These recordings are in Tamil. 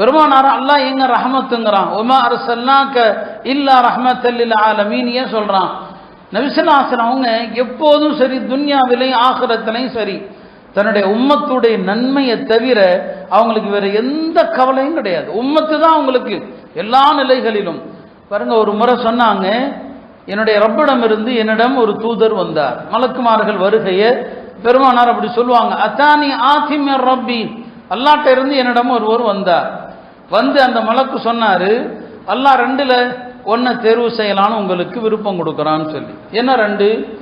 பெருமானார் அல்லாஹ் எங்க ரஹமத்துங்கிறான். உமா அரசல்லாக்க இல்லா ரஹமத்தல்லில் ஆலமீன் ஏன் சொல்கிறான் நபிசல்லாசன் அவங்க எப்போதும் சரி துன்யாவிலையும் ஆகிரத்திலையும் சரி. தன்னுடைய உம்மத்துடைய நன்மையை தவிர அவங்களுக்கு வேற எந்த கவலையும் கிடையாது. உம்மத்து தான் அவங்களுக்கு எல்லா நிலைகளிலும். பாருங்க ஒரு முறை சொன்னாங்க என்னுடைய ரப்பிடம் இருந்து என்னிடம் ஒரு தூதர் வந்தார். மலக்குமார்கள் வருகையை பெருமானார் அப்படி சொல்லுவாங்க அத்தானி ஆத்திமர் ரப்பி. அல்லாட்ட இருந்து என்னிடம் ஒருவர் வந்தார். வந்து அந்த மலக்கு சொன்னாரு அல்லாஹ் ரெண்டுல ஒன்றை தேர்வு செய்யலான்னு உங்களுக்கு விருப்பம் கொடுக்குறான்னு சொல்லி. என்ன ரெண்டு?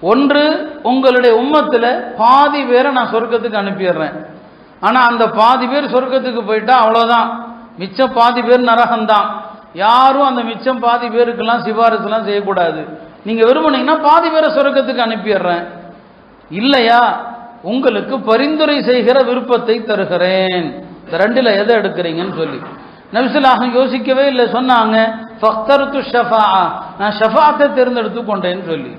ஒன்று உங்களுடைய உம்மத்தில் பாதி பேரை நான் சொர்க்கத்துக்கு அனுப்பிடுறேன். ஆனால் அந்த பாதி பேர் சொர்க்கத்துக்கு போயிட்டா அவ்வளோதான் மிச்சம் பாதி பேர் நரகம்தான். யாரும் அந்த மிச்சம் பாதி பேருக்கெல்லாம் சிபாரிசுலாம் செய்யக்கூடாது. நீங்கள் விரும்புனீங்கன்னா பாதி பேரை சொர்க்கத்துக்கு அனுப்பிடுறேன். இல்லையா? உங்களுக்கு பரிந்துரை செய்கிற விருப்பத்தை தருகிறேன். இந்த எதை எடுக்கிறீங்கன்னு சொல்லி. நபிசுல்லாஹம் யோசிக்கவே இல்லை சொன்னாங்க ஃபக்தருத்து ஷஃபா நான் ஷஃபாத்தை தேர்ந்தெடுத்து கொண்டேன்னு சொல்லி.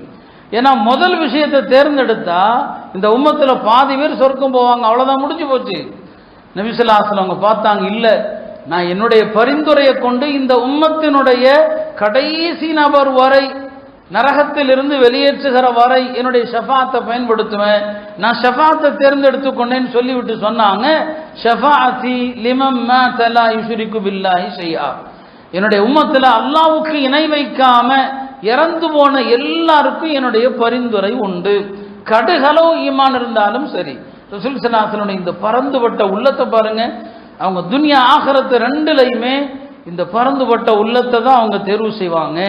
ஏன்னா முதல் விஷயத்தை தேர்ந்தெடுத்தா இந்த உம்மத்தில் பாதி பேர் சொர்க்கம் போவாங்க அவ்வளோதான் முடிஞ்சு போச்சு. நபிசுல்லாஹம் அவங்க பார்த்தாங்க இல்லை நான் என்னுடைய பரிந்துரையை கொண்டு இந்த உம்மத்தினுடைய கடைசி நபர் வரை நரகத்தில் இருந்து வெளியேற்றுகிற வரை என்னுடைய ஷஃபாத்தை பயன்படுத்துவேன். நான் ஷஃபாத்தை தேர்ந்தெடுத்து கொண்டேன்னு சொல்லிவிட்டு சொன்னாங்க ஷஃபாத்தி லிமம் தலா யுஷுரிக்கு பில்லாஹி ஷையா என்னுடைய உம்மத்தில் அல்லாவுக்கு இணை வைக்காம இறந்து போன எல்லாருக்கும் என்னுடைய பரிந்துரை உண்டு. கடுகளவு ஈமான் இருந்தாலும் சரி. ரசூல் சலாசனுடைய இந்த பறந்துபட்ட உள்ளத்தை பாருங்க. அவங்க துன்யா ஆகிறத்து ரெண்டுலையுமே இந்த பறந்துபட்ட உள்ளத்தை தான் அவங்க தேர்வு செய்வாங்க.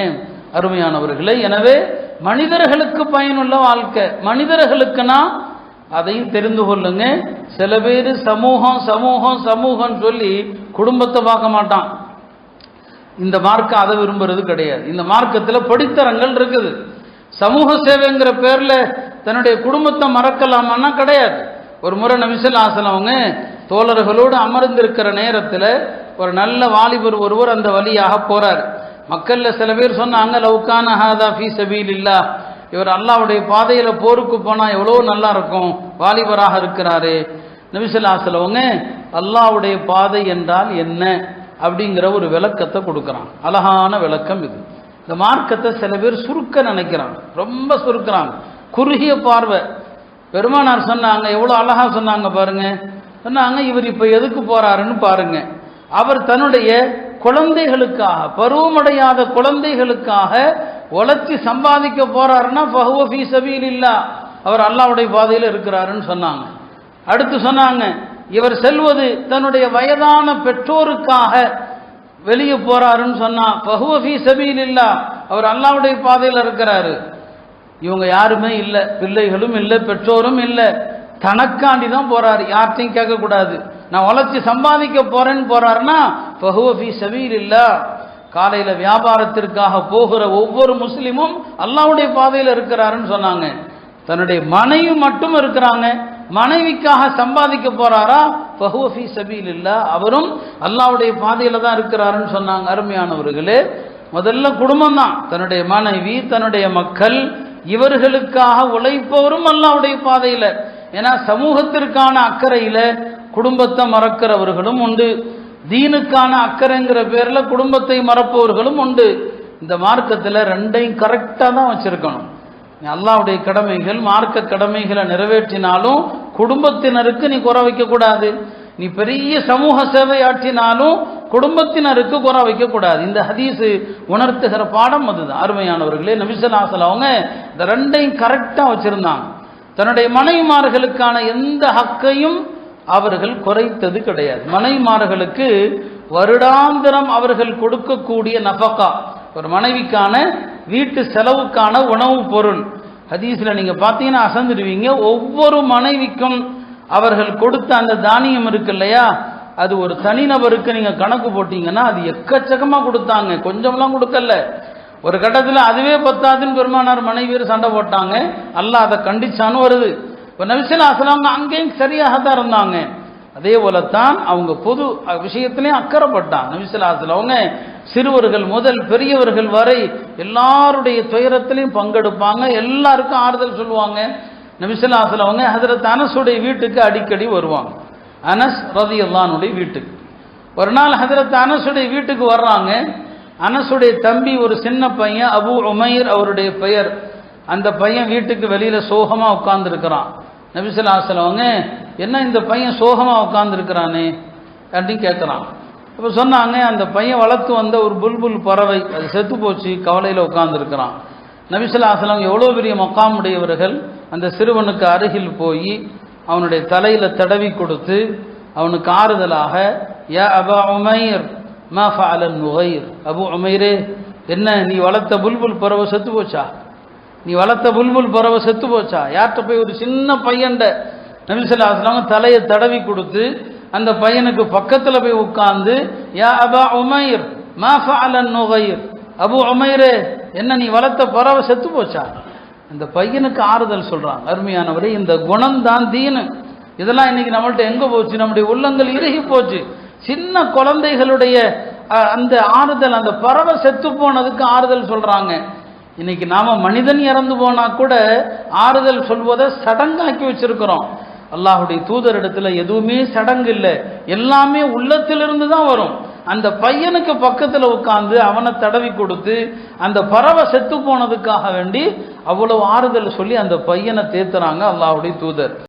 அருமையானவர்களே எனவே மனிதர்களுக்கு பயனுள்ள வாழ்க்கை. மனிதர்களுக்குனா அதையும் தெரிந்து கொள்ளுங்க. சில பேர் சமூகம் சமூகம் சமூகம் சொல்லி குடும்பத்தை பார்க்க மாட்டான். இந்த மார்க்கம் அதை விரும்புறது கிடையாது. இந்த மார்க்கத்தில் படித்தரங்கள் இருக்குது. சமூக சேவைங்கிற பேரில் தன்னுடைய குடும்பத்தை மறக்கலாமான்னா கிடையாது. ஒரு முறை நமிசல் ஆசலம் அவங்க தோழர்களோடு அமர்ந்திருக்கிற நேரத்தில் ஒரு நல்ல வாலிபர் ஒருவர் அந்த வழியாக போறார். மக்களில் சில பேர் சொன்னாங்க லவுக்கான ஹாதா ஃபீ சபீல் இல்லா இவர் அல்லாவுடைய பாதையில் போருக்கு போனால் எவ்வளோ நல்லா இருக்கும் வாலிபராக இருக்கிறாரு. நபிசுல்லாசலவங்க அல்லாவுடைய பாதை என்றால் என்ன? அப்படிங்கிற ஒரு விளக்கத்தை கொடுக்குறான் அழகான விளக்கம் இது. இந்த மார்க்கத்தை சில பேர் சுருக்க நினைக்கிறாங்க. ரொம்ப சுருக்கிறாங்க. குறுகிய பார்வை. பெருமானார் சொன்னாங்க எவ்வளோ அழகாக சொன்னாங்க பாருங்க. சொன்னாங்க இவர் இப்போ எதுக்கு போறாருன்னு பாருங்க. அவர் தன்னுடைய குழந்தைகளுக்காக பருவமடையாத குழந்தைகளுக்காக உழைச்சி சம்பாதிக்க போறாருன்னா பகுவ ஃபீ சபீல் இல்லா அவர் அல்லாவுடைய பாதையில் இருக்கிறாருன்னு சொன்னாங்க. அடுத்து சொன்னாங்க இவர் செல்வது தன்னுடைய வயதான பெற்றோருக்காக வெளியே போறாருன்னு சொன்னா பகுவ ஃபீ சபீல் இல்லா அவர் அல்லாவுடைய பாதையில் இருக்கிறாரு. இவங்க யாருமே இல்லை பிள்ளைகளும் இல்லை பெற்றோரும் இல்லை. தனக்காண்டி தான் போகிறார் யார்ட்டையும் கேட்கக்கூடாது. நான் உழைச்சி சம்பாதிக்க போகிறேன்னு போகிறாருன்னா பகுவஃபி சபீர் இல்லா காலையில் வியாபாரத்திற்காக போகிற ஒவ்வொரு முஸ்லீமும் அல்லாவுடைய பாதையில் இருக்கிறாருன்னு சொன்னாங்க. தன்னுடைய மனைவி மட்டும் இருக்கிறாங்க. மனைவிக்காக சம்பாதிக்க போறாரா? பகுவஃபி சபீல் இல்லை அவரும் அல்லாவுடைய பாதையில் தான் இருக்கிறாருன்னு சொன்னாங்க. அருமையானவர்களே முதல்ல குடும்பம் தான். தன்னுடைய மனைவி தன்னுடைய மக்கள் இவர்களுக்காக உழைப்பவரும் அல்லாவுடைய பாதையில். ஏன்னா சமூகத்திற்கான அக்கறையில் குடும்பத்தை மறக்கிறவர்களும் உண்டு. தீனுக்கான அக்கறைங்கிற பேரில் குடும்பத்தை மறப்பவர்களும் உண்டு. இந்த மார்க்கத்தில் ரெண்டையும் கரெக்டாக தான் வச்சுருக்கணும். அல்லாவுடைய கடமைகள் மார்க்க கடமைகளை நிறைவேற்றினாலும் குடும்பத்தினருக்கு நீ குறை வைக்கக்கூடாது. நீ பெரிய சமூக சேவை ஆற்றினாலும் குடும்பத்தினருக்கு குறை வைக்கக்கூடாது. இந்த ஹதீஸு உணர்த்துகிற பாடம் அதுதான். அருமையானவர்களே நபிசலாசல் அவங்க இந்த ரெண்டையும் கரெக்டாக வச்சுருந்தாங்க. தன்னுடைய மனைவிமார்களுக்கான எந்த ஹக்கையும் அவர்கள் குறைத்தது கிடையாது. மனைவிமார்களுக்கு வருடாந்திரம் அவர்கள் கொடுக்கக்கூடிய நஃபக்கா ஒரு மனைவிக்கான வீட்டு செலவுக்கான உணவுப் பொருள். ஹதீஸில் நீங்கள் பார்த்தீங்கன்னா அசந்துடுவீங்க. ஒவ்வொரு மனைவிக்கும் அவர்கள் கொடுத்த அந்த தானியம் இருக்கு இல்லையா? அது ஒரு தனிநபருக்கு நீங்கள் கணக்கு போட்டீங்கன்னா அது எக்கச்சக்கமாக கொடுத்தாங்க. கொஞ்சம்லாம் கொடுக்கல. ஒரு கட்டத்தில் அதுவே பத்தாதுன்னு பெருமானார் மனைவியர் சண்டை போட்டாங்க. அல்லாஹ் அதை கண்டிச்சான்னு வருது. இப்போ நபிசல் அசலாங்க அங்கேயும் சரியாக தான் இருந்தாங்க. அதே போலத்தான் அவங்க பொது விஷயத்திலையும் அக்கறைப்பட்டான் நபிசல் அவங்க சிறுவர்கள் முதல் பெரியவர்கள் வரை எல்லாருடைய துயரத்திலையும் பங்கெடுப்பாங்க. எல்லாருக்கும் ஆறுதல் சொல்லுவாங்க. நபிசல் அசல் அவங்க ஹசரத் அனசுடைய வீட்டுக்கு அடிக்கடி வருவாங்க. அனஸ் ரதி அல்லானுடைய வீட்டுக்கு. ஒரு நாள் ஹதரத் அனசுடைய வீட்டுக்கு வர்றாங்க. அனசுடைய தம்பி ஒரு சின்ன பையன் அபு உமைர் அவருடைய பெயர். அந்த பையன் வீட்டுக்கு வெளியில சோகமா உட்கார்ந்துருக்கிறான். நபிசுல்லா அவங்க என்ன இந்த பையன் சோகமா உட்கார்ந்துருக்கிறானே? அப்படின்னு கேட்குறான். இப்போ சொன்னாங்க அந்த பையன் வளர்த்து வந்த ஒரு புல்புல் பறவை அது செத்து போச்சு கவலையில் உட்கார்ந்துருக்கிறான். நபிசுல்லாசலம் எவ்வளோ பெரிய மொக்காமுடையவர்கள் அந்த சிறுவனுக்கு அருகில் போய் அவனுடைய தலையில் தடவி கொடுத்து அவனுக்கு ஆறுதலாக யா அபா உமைர் மா ஃபாலன் நுகைர் அபு உமைரே என்ன நீ வளர்த்த புல்புல் பறவை செத்து போச்சா? நீ வளர்த்த புல்புல் பறவை செத்து போச்சா? யார்கிட்ட போய் ஒரு சின்ன பையன்ட நபிசல்லாஸ்லாம் தலையை தடவி கொடுத்து அந்த பையனுக்கு பக்கத்தில் போய் உட்கார்ந்து யா அபா உமைர் மா ஃபாலன் நுகைர் அபு உமைரே என்ன நீ வளர்த்த பறவை செத்து போச்சா? அந்த பையனுக்கு ஆறுதல் சொல்கிறான் அருமையானவரே இந்த குணம் தான் தீனு. இதெல்லாம் இன்னைக்கு நம்மள்ட்ட எங்கே போச்சு? நம்முடைய உள்ளங்கள் இறுகி போச்சு. சின்ன குழந்தைகளுடைய அந்த ஆறுதல் அந்த பறவை செத்து போனதுக்கு ஆறுதல் சொல்றாங்க. இன்னைக்கு நாம மனிதன் இறந்து போனா கூட ஆறுதல் சொல்வதை சடங்காக்கி வச்சிருக்கிறோம். அல்லாஹுடைய தூதரிடத்துல எதுவுமே சடங்கு இல்லை. எல்லாமே உள்ளத்திலிருந்து தான் வரும். அந்த பையனுக்கு பக்கத்தில் உட்காந்து அவனை தடவி கொடுத்து அந்த பறவை செத்து போனதுக்காக வேண்டி அவ்வளவு ஆறுதல் சொல்லி அந்த பையனை தேத்துறாங்க அல்லாஹுடைய தூதர்.